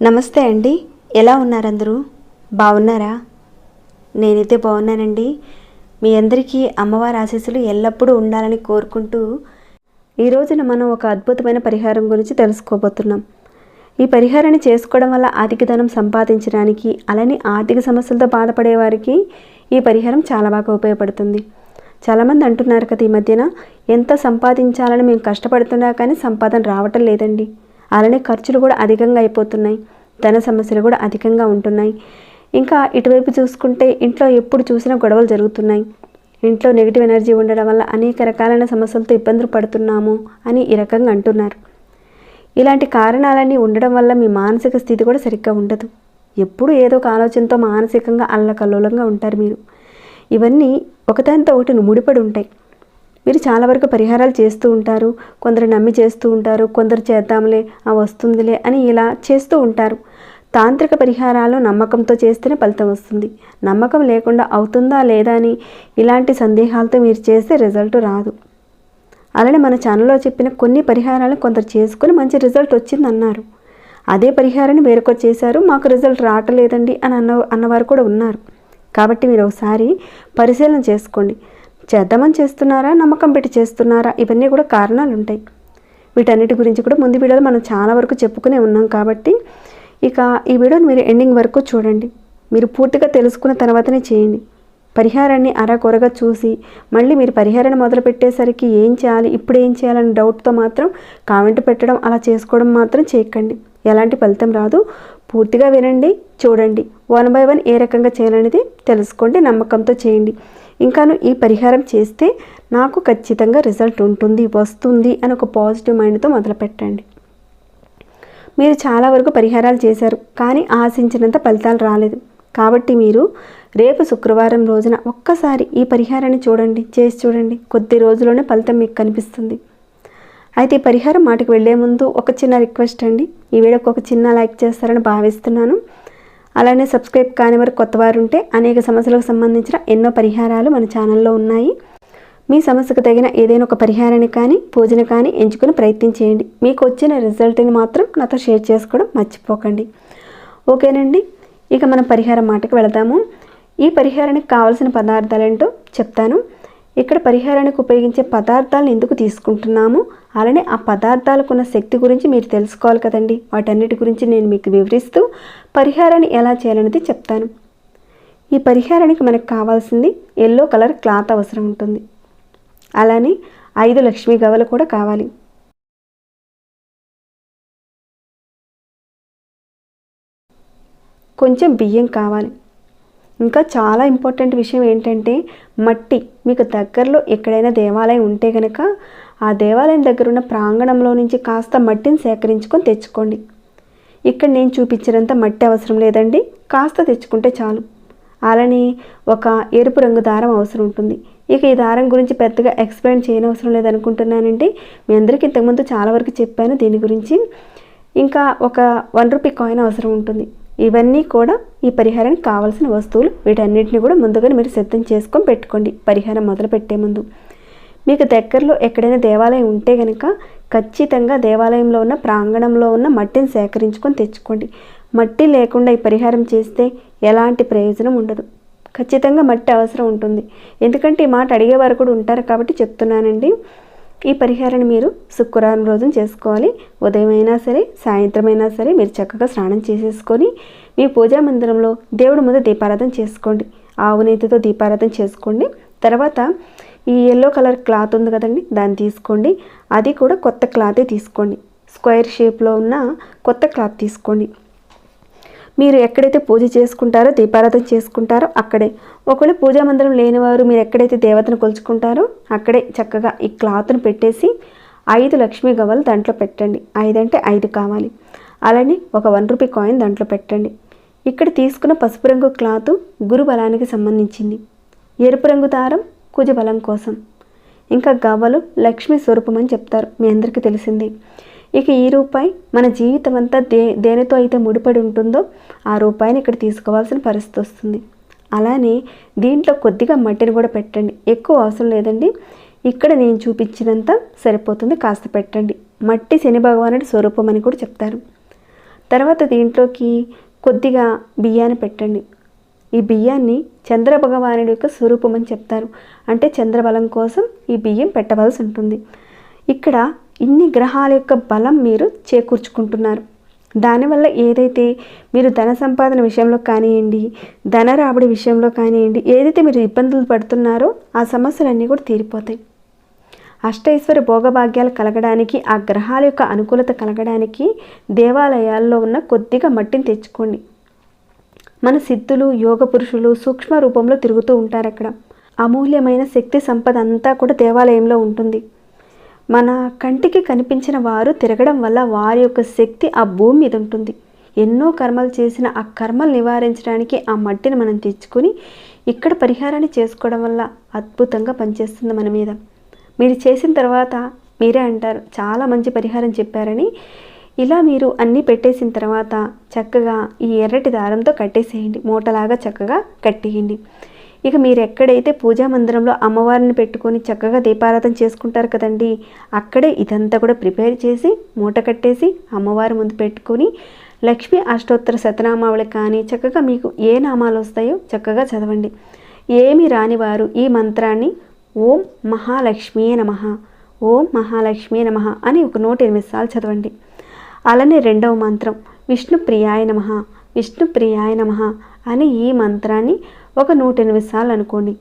నమస్తే అండి. ఎలా ఉన్నారందరూ? బాగున్నారా? నేనైతే బాగున్నానండి. మీ అందరికీ అమ్మవారి ఆశీస్సులు ఎల్లప్పుడూ ఉండాలని కోరుకుంటూ ఈ రోజున మనం ఒక అద్భుతమైన పరిహారం గురించి తెలుసుకోబోతున్నాం. ఈ పరిహారాన్ని చేసుకోవడం వల్ల ఆర్థిక ధనం సంపాదించడానికి అలానే ఆర్థిక సమస్యలతో బాధపడే వారికి ఈ పరిహారం చాలా బాగా ఉపయోగపడుతుంది. చాలామంది అంటున్నారు కదా ఈ మధ్యన ఎంత సంపాదించాలని మేము కష్టపడుతున్నా కానీ సంపాదన రావటం లేదండి. అలానే ఖర్చులు కూడా అధికంగా అయిపోతున్నాయి. ధన సమస్యలు కూడా అధికంగా ఉంటున్నాయి. ఇంకా ఇటువైపు చూసుకుంటే ఇంట్లో ఎప్పుడు చూసినా గొడవలు జరుగుతున్నాయి. ఇంట్లో నెగిటివ్ ఎనర్జీ ఉండడం వల్ల అనేక రకాలైన సమస్యలతో ఇబ్బందులు పడుతున్నాము అని ఈ రకంగా అంటున్నారు. ఇలాంటి కారణాలన్నీ ఉండడం వల్ల మీ మానసిక స్థితి కూడా సరిగ్గా ఉండదు. ఎప్పుడు ఏదో ఒక ఆలోచనతో మానసికంగా అల్లకల్లోలంగా ఉంటారు మీరు. ఇవన్నీ ఒకదానితో ఒకటి ముడిపడి ఉంటాయి. మీరు చాలా వరకు పరిహారాలు చేస్తూ ఉంటారు. కొందరు నమ్మి చేస్తూ ఉంటారు. కొందరు చేద్దాంలే ఆ వస్తుందిలే అని ఇలా చేస్తూ ఉంటారు. తాంత్రిక పరిహారాలు నమ్మకంతో చేస్తేనే ఫలితం వస్తుంది. నమ్మకం లేకుండా అవుతుందా లేదా అని ఇలాంటి సందేహాలతో మీరు చేస్తే రిజల్ట్ రాదు. అలానే మన ఛానల్లో చెప్పిన కొన్ని పరిహారాలు కొందరు చేసుకుని మంచి రిజల్ట్ వచ్చిందన్నారు. అదే పరిహారాన్ని వేరొకరు చేశారు. మాకు రిజల్ట్ రావట్లేదండి అని అన్న అన్నవారు కూడా ఉన్నారు. కాబట్టి మీరు ఒకసారి పరిశీలన చేసుకోండి. చేద్దామని చేస్తున్నారా? నమ్మకం పెట్టి చేస్తున్నారా? ఇవన్నీ కూడా కారణాలు ఉంటాయి. వీటన్నిటి గురించి కూడా ముందు వీడియోలో మనం చాలా వరకు చెప్పుకునే ఉన్నాం కాబట్టి ఇక ఈ వీడియోని మీరు ఎండింగ్ వరకు చూడండి. మీరు పూర్తిగా తెలుసుకున్న తర్వాతనే చేయండి. పరిహారాన్ని అరకొరగా చూసి మళ్ళీ మీరు పరిహారాన్ని మొదలు పెట్టేసరికి ఏం చేయాలి ఇప్పుడు ఏం చేయాలని డౌట్తో మాత్రం కామెంట్ పెట్టడం అలా చేసుకోవడం మాత్రం చేయకండి. ఎలాంటి ఫలితం రాదు. పూర్తిగా వినండి చూడండి. వన్ బై వన్ ఏ రకంగా చేయాలనేది తెలుసుకోండి నమ్మకంతో చేయండి. ఇంకాను ఈ పరిహారం చేస్తే నాకు ఖచ్చితంగా రిజల్ట్ ఉంటుంది వస్తుంది అని ఒక పాజిటివ్ మైండ్తో మొదలుపెట్టండి మీరు చాలా వరకు పరిహారాలు చేశారు కానీ ఆశించినంత ఫలితాలు రాలేదు. కాబట్టి మీరు రేపు శుక్రవారం రోజున ఒక్కసారి ఈ పరిహారాన్ని చూడండి చేసి చూడండి. కొద్ది రోజుల్లోనే ఫలితం మీకు కనిపిస్తుంది. అయితే ఈ పరిహారం మాటకు వెళ్ళే ముందు ఒక చిన్న రిక్వెస్ట్ అండి. ఈ వీడియోకి ఒక చిన్న లైక్ చేస్తారని భావిస్తున్నాను. అలానే సబ్స్క్రైబ్ కాని వారు కొత్త వారు ఉంటే అనేక సమస్యలకు సంబంధించిన ఎన్నో పరిహారాలు మన ఛానల్లో ఉన్నాయి. మీ సమస్యకు తగిన ఏదైనా ఒక పరిహారాన్ని కానీ పూజను కానీ ఎంచుకుని ప్రయత్నం చేయండి. మీకు వచ్చిన రిజల్ట్ని మాత్రం నాతో షేర్ చేసుకోవడం మర్చిపోకండి. ఓకేనండి? ఇక మనం పరిహారం మాటకు వెళదాము. ఈ పరిహారానికి కావాల్సిన పదార్థాలు ఏంటో చెప్తాను. ఇక్కడ పరిహారానికి ఉపయోగించే పదార్థాలను ఎందుకు తీసుకుంటున్నాము? అలానే ఆ పదార్థాలకు ఉన్న శక్తి గురించి మీరు తెలుసుకోవాలి కదండి. వాటన్నిటి గురించి నేను మీకు వివరిస్తూ పరిహారాన్ని ఎలా చేయాలనేది చెప్తాను. ఈ పరిహారానికి మనకు కావాల్సింది ఎల్లో కలర్ క్లాత్ అవసరం ఉంటుంది. అలానే ఐదు లక్ష్మీ గవలు కూడా కావాలి. కొంచెం బియ్యం కావాలి. ఇంకా చాలా ఇంపార్టెంట్ విషయం ఏంటంటే మట్టి. మీకు దగ్గరలో ఎక్కడైనా దేవాలయం ఉంటే కనుక ఆ దేవాలయం దగ్గర ఉన్న ప్రాంగణంలో నుంచి కాస్త మట్టిని సేకరించుకొని తెచ్చుకోండి. ఇక్కడ నేను చూపించినంత మట్టి అవసరం లేదండి. కాస్త తెచ్చుకుంటే చాలు. అలానే ఒక ఎరుపు రంగు దారం అవసరం ఉంటుంది. ఇక ఈ దారం గురించి పెద్దగా ఎక్స్ప్లెయిన్ చేయనవసరం లేదనుకుంటున్నానండి. మీ అందరికీ ఇంతకుముందు చాలా వరకు చెప్పాను దీని గురించి. ఇంకా ఒక వన్ రూపీ కాయిన్ అవసరం ఉంటుంది. ఇవన్నీ కూడా ఈ పరిహారానికి కావాల్సిన వస్తువులు. వీటన్నిటిని కూడా ముందుగానే మీరు సిద్ధం చేసుకొని పెట్టుకోండి. పరిహారం మొదలు పెట్టే ముందు. మీకు దగ్గరలో ఎక్కడైనా దేవాలయం ఉంటే కనుక ఖచ్చితంగా దేవాలయంలో ఉన్న ప్రాంగణంలో ఉన్న మట్టిని సేకరించుకొని తెచ్చుకోండి. మట్టి లేకుండా ఈ పరిహారం చేస్తే ఎలాంటి ప్రయోజనం ఉండదు. ఖచ్చితంగా మట్టి అవసరం ఉంటుంది. ఎందుకంటే ఈ మాట అడిగేవారు కూడా ఉంటారు కాబట్టి చెప్తున్నానండి. ఈ పరిహారాన్ని మీరు శుక్రవారం రోజున చేసుకోవాలి. ఉదయం అయినా సరే సాయంత్రం అయినా సరే మీరు చక్కగా స్నానం చేసేసుకొని మీ పూజా మందిరంలో దేవుడి ముందు దీపారాధన చేసుకోండి. ఆవు నేతితో దీపారాధన చేసుకోండి. తర్వాత ఈ ఎల్లో కలర్ క్లాత్ ఉంది కదండి దాన్ని తీసుకోండి. అది కూడా కొత్త క్లాతే తీసుకోండి. స్క్వేర్ షేప్లో ఉన్న కొత్త క్లాత్ తీసుకోండి. మీరు ఎక్కడైతే పూజ చేసుకుంటారో దీపారాధన చేసుకుంటారో అక్కడే. ఒకవేళ పూజా మందిరం లేనివారు మీరు ఎక్కడైతే దేవతను కొలుచుకుంటారో అక్కడే చక్కగా ఈ క్లాత్ను పెట్టేసి ఐదు లక్ష్మీ గవ్వలు దాంట్లో పెట్టండి. ఐదు అంటే ఐదు కావాలి. అలానే ఒక వన్ రూపీ కాయిన్ దాంట్లో పెట్టండి. ఇక్కడ తీసుకున్న పసుపు రంగు క్లాత్ గురు బలానికి సంబంధించింది. ఎరుపు రంగు దారం కుజ బలం కోసం. ఇంకా గవ్వలు లక్ష్మీ స్వరూపం అని చెప్తారు. మీ అందరికీ తెలిసింది. ఇక ఈ రూపాయి మన జీవితం అంతా దే దేనితో అయితే ముడిపడి ఉంటుందో ఆ రూపాయిని ఇక్కడ తీసుకోవాల్సిన పరిస్థితి వస్తుంది. అలానే దీంట్లో కొద్దిగా మట్టిని కూడా పెట్టండి. ఎక్కువ అవసరం లేదండి. ఇక్కడ నేను చూపించినంత సరిపోతుంది. కాస్త పెట్టండి. మట్టి శని భగవానుడి స్వరూపం అని కూడా చెప్తారు. తర్వాత దీంట్లోకి కొద్దిగా బియ్యాన్ని పెట్టండి. ఈ బియ్యాన్ని చంద్రభగవానుడి యొక్క స్వరూపం అని చెప్తారు. అంటే చంద్రబలం కోసం ఈ బియ్యం పెట్టవలసి ఉంటుంది. ఇక్కడ ఇన్ని గ్రహాల యొక్క బలం మీరు చేకూర్చుకుంటున్నారు. దానివల్ల ఏదైతే మీరు ధన సంపాదన విషయంలో కానివ్వండి ధన రాబడి విషయంలో కానివ్వండి ఏదైతే మీరు ఇబ్బందులు పడుతున్నారో ఆ సమస్యలన్నీ కూడా తీరిపోతాయి. అష్టైశ్వర భోగభాగ్యాలు కలగడానికి ఆ గ్రహాల యొక్క అనుకూలత కలగడానికి దేవాలయాల్లో ఉన్న కొద్దిగా మట్టిని తెచ్చుకోండి. మన సిద్ధులు యోగ పురుషులు సూక్ష్మ రూపంలో తిరుగుతూ ఉంటారు అక్కడ అమూల్యమైన శక్తి సంపద అంతా కూడా దేవాలయంలో ఉంటుంది. మన కంటికి కనిపించిన వారు తిరగడం వల్ల వారి యొక్క శక్తి ఆ భూమి మీద ఉంటుంది. ఎన్నో కర్మలు చేసిన ఆ కర్మలు నివారించడానికి ఆ మట్టిని మనం తెచ్చుకొని ఇక్కడ పరిహారాన్ని చేసుకోవడం వల్ల అద్భుతంగా పనిచేస్తుంది మన మీద. మీరు చేసిన తర్వాత మీరే అంటారు చాలా మంచి పరిహారం చెప్పారని ఇలా మీరు అన్నీ పెట్టేసిన తర్వాత చక్కగా ఈ ఎర్రటి దారంతో కట్టేసేయండి. మూటలాగా చక్కగా కట్టేయండి. ఇక మీరు ఎక్కడైతే పూజా మందిరంలో అమ్మవారిని పెట్టుకొని చక్కగా దీపారాధన చేసుకుంటారు కదండి అక్కడే ఇదంతా కూడా ప్రిపేర్ చేసి మూట కట్టేసి అమ్మవారి ముందు పెట్టుకొని లక్ష్మీ అష్టోత్తర శతనామావళి కానీ చక్కగా మీకు ఏ నామాలు వస్తాయో చక్కగా చదవండి. ఏమి రాని వారు ఈ మంత్రాన్ని ఓం మహాలక్ష్మీ నమ ఓం మహాలక్ష్మీ నమ అని ఒక నూట ఎనిమిది సార్లు చదవండి. అలానే రెండవ మంత్రం విష్ణు ప్రియాయ నమ విష్ణు ప్రియాయ నమ అని ఈ మంత్రాన్ని ఒక నూట ఎనిమిది సార్లు అనుకోండి.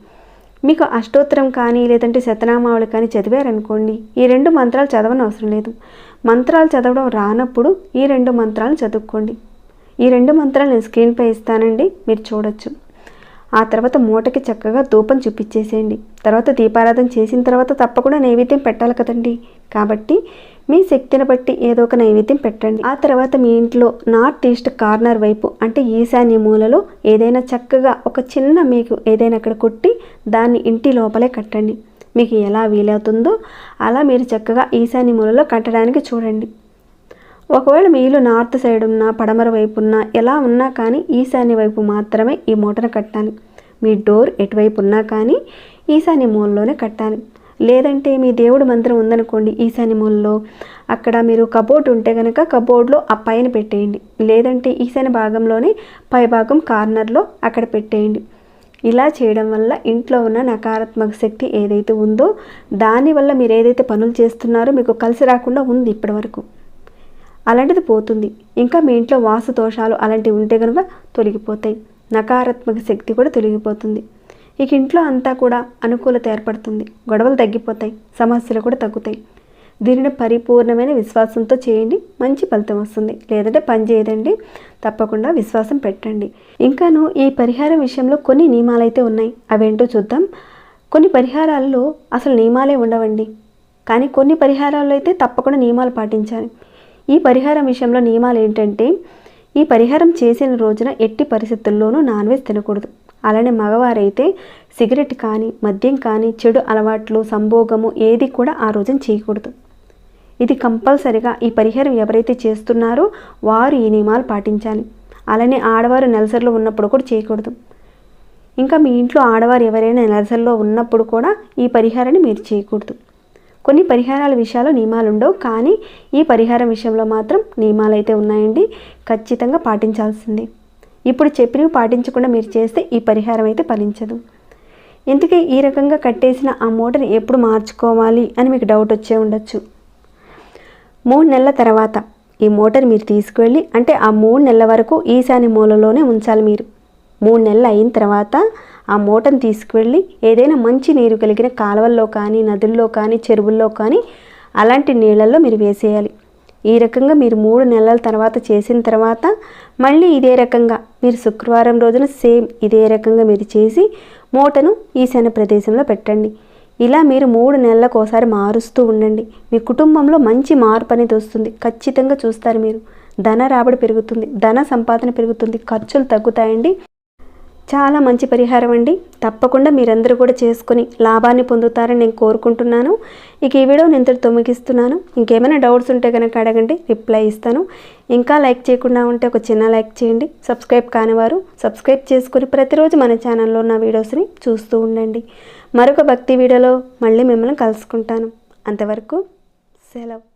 మీకు అష్టోత్తరం కానీ లేదంటే శతనామావళి కానీ చదివారనుకోండి ఈ రెండు మంత్రాలు చదవని అవసరం లేదు. మంత్రాలు చదవడం రానప్పుడు ఈ రెండు మంత్రాలు చదువుకోండి. ఈ రెండు మంత్రాలు నేను స్క్రీన్పై ఇస్తానండి మీరు చూడొచ్చు. ఆ తర్వాత మూటకి చక్కగా ధూపం చూపించేసేయండి. తర్వాత దీపారాధన చేసిన తర్వాత తప్పకుండా నైవేద్యం పెట్టాలి కదండి. కాబట్టి మీ శక్తిని బట్టి ఏదో ఒక నైవేద్యం పెట్టండి. ఆ తర్వాత మీ ఇంట్లో నార్త్ ఈస్ట్ కార్నర్ వైపు అంటే ఈశాన్య మూలలో ఏదైనా చక్కగా ఒక చిన్న మీకు ఏదైనా అక్కడ కొట్టి దాన్ని ఇంటి లోపలే కట్టండి. మీకు ఎలా వీలవుతుందో అలా మీరు చక్కగా ఈశాన్య మూలలో కట్టడానికి చూడండి. ఒకవేళ మీ ఇల్లు నార్త్ సైడ్ ఉన్నా పడమర వైపు ఉన్నా ఎలా ఉన్నా కానీ ఈశాన్య వైపు మాత్రమే ఈ మూటను కట్టాలి. మీ డోర్ ఎటువైపు ఉన్నా కానీ ఈశాన్య మూలలోనే కట్టాలి. లేదంటే మీ దేవుడు మంత్రం ఉందనుకోండి ఈశాన్య మూలలో అక్కడ మీరు కబోర్డ్ ఉంటే కనుక కబోర్డ్లో ఆ పైన పెట్టేయండి. లేదంటే ఈశాన్య భాగంలోనే పై భాగం కార్నర్లో అక్కడ పెట్టేయండి. ఇలా చేయడం వల్ల ఇంట్లో ఉన్న నకారాత్మక శక్తి ఏదైతే ఉందో దానివల్ల మీరు ఏదైతే పనులు చేస్తున్నారో మీకు కలిసి రాకుండా ఉంది ఇప్పటివరకు. అలాంటిది పోతుంది. ఇంకా మీ ఇంట్లో వాసు దోషాలు అలాంటివి ఉంటే కనుక తొలగిపోతాయి. నకారాత్మక శక్తి కూడా తొలగిపోతుంది. ఇక ఇంట్లో అంతా కూడా అనుకూలత ఏర్పడుతుంది. గొడవలు తగ్గిపోతాయి. సమస్యలు కూడా తగ్గుతాయి. దీనిని పరిపూర్ణమైన విశ్వాసంతో చేయండి. మంచి ఫలితం వస్తుంది. లేదంటే పని చేయదండి. తప్పకుండా విశ్వాసం పెట్టండి. ఇంకాను ఈ పరిహారం విషయంలో కొన్ని నియమాలు అయితే ఉన్నాయి. అవేంటో చూద్దాం. కొన్ని పరిహారాల్లో అసలు నియమాలే ఉండవండి. కానీ కొన్ని పరిహారాల్లో అయితే తప్పకుండా నియమాలు పాటించాలి. ఈ పరిహారం విషయంలో నియమాలు ఏంటంటే ఈ పరిహారం చేసిన రోజున ఎట్టి పరిస్థితుల్లోనూ నాన్ వెజ్ తినకూడదు. అలానే మగవారైతే సిగరెట్ కానీ మద్యం కానీ చెడు అలవాట్లు సంభోగము ఏది కూడా ఆ రోజున చేయకూడదు. ఇది కంపల్సరిగా ఈ పరిహారం ఎవరైతే చేస్తున్నారో వారు ఈ నియమాలు పాటించాలి. అలానే ఆడవారు నెలసరిలో ఉన్నప్పుడు కూడా చేయకూడదు. ఇంకా మీ ఇంట్లో ఆడవారు ఎవరైనా నెలసరిలో ఉన్నప్పుడు కూడా ఈ పరిహారాన్ని మీరు చేయకూడదు. కొన్ని పరిహారాల విషయాలు నియమాలు ఉండవు కానీ ఈ పరిహారం విషయంలో మాత్రం నియమాలు అయితే ఉన్నాయండి. ఖచ్చితంగా పాటించాల్సింది. ఇప్పుడు చెప్పినవి పాటించకుండా మీరు చేస్తే ఈ పరిహారం అయితే ఫలించదు. ఎందుకే ఈ రకంగా కట్టేసిన ఆ మూటని ఎప్పుడు మార్చుకోవాలి అని మీకు డౌట్ వచ్చే ఉండొచ్చు. మూడు నెలల తర్వాత ఈ మోటర్ మీరు తీసుకువెళ్ళి అంటే ఆ మూడు నెలల వరకు ఈశాన్య మూలలోనే ఉంచాలి మీరు. మూడు నెలలు అయిన తర్వాత ఆ మూటను తీసుకువెళ్ళి ఏదైనా మంచి నీరు కలిగిన కాలువల్లో కానీ నదుల్లో కానీ చెరువుల్లో కానీ అలాంటి నీళ్ళల్లో మీరు వేసేయాలి. ఈ రకంగా మీరు మూడు నెలల తర్వాత చేసిన తర్వాత మళ్ళీ ఇదే రకంగా మీరు శుక్రవారం రోజున సేమ్ ఇదే రకంగా మీరు చేసి మూటను ఈశాన్య ప్రదేశంలో పెట్టండి. ఇలా మీరు మూడు నెలలకు ఒకసారి మారుస్తూ ఉండండి. మీ కుటుంబంలో మంచి మార్పు అనేది వస్తుంది. ఖచ్చితంగా చూస్తారు మీరు. ధన రాబడి పెరుగుతుంది. ధన సంపాదన పెరుగుతుంది. ఖర్చులు తగ్గుతాయండి. చాలా మంచి పరిహారం అండి. తప్పకుండా మీరందరూ కూడా చేసుకొని లాభాన్ని పొందుతారని నేను కోరుకుంటున్నాను. ఇక ఈ వీడియో నేను ఇంతటితో తొమ్మిగిస్తున్నాను ఇంకేమైనా డౌట్స్ ఉంటే కనుక అడగండి రిప్లై ఇస్తాను. ఇంకా లైక్ చేయకుండా ఉంటే ఒక చిన్న లైక్ చేయండి. సబ్స్క్రైబ్ కానివారు సబ్స్క్రైబ్ చేసుకుని ప్రతిరోజు మన ఛానల్లో ఉన్న వీడియోస్ని చూస్తూ ఉండండి. మరొక భక్తి వీడియోలో మళ్ళీ మిమ్మల్ని కలుసుకుంటాను. అంతవరకు సెలవు.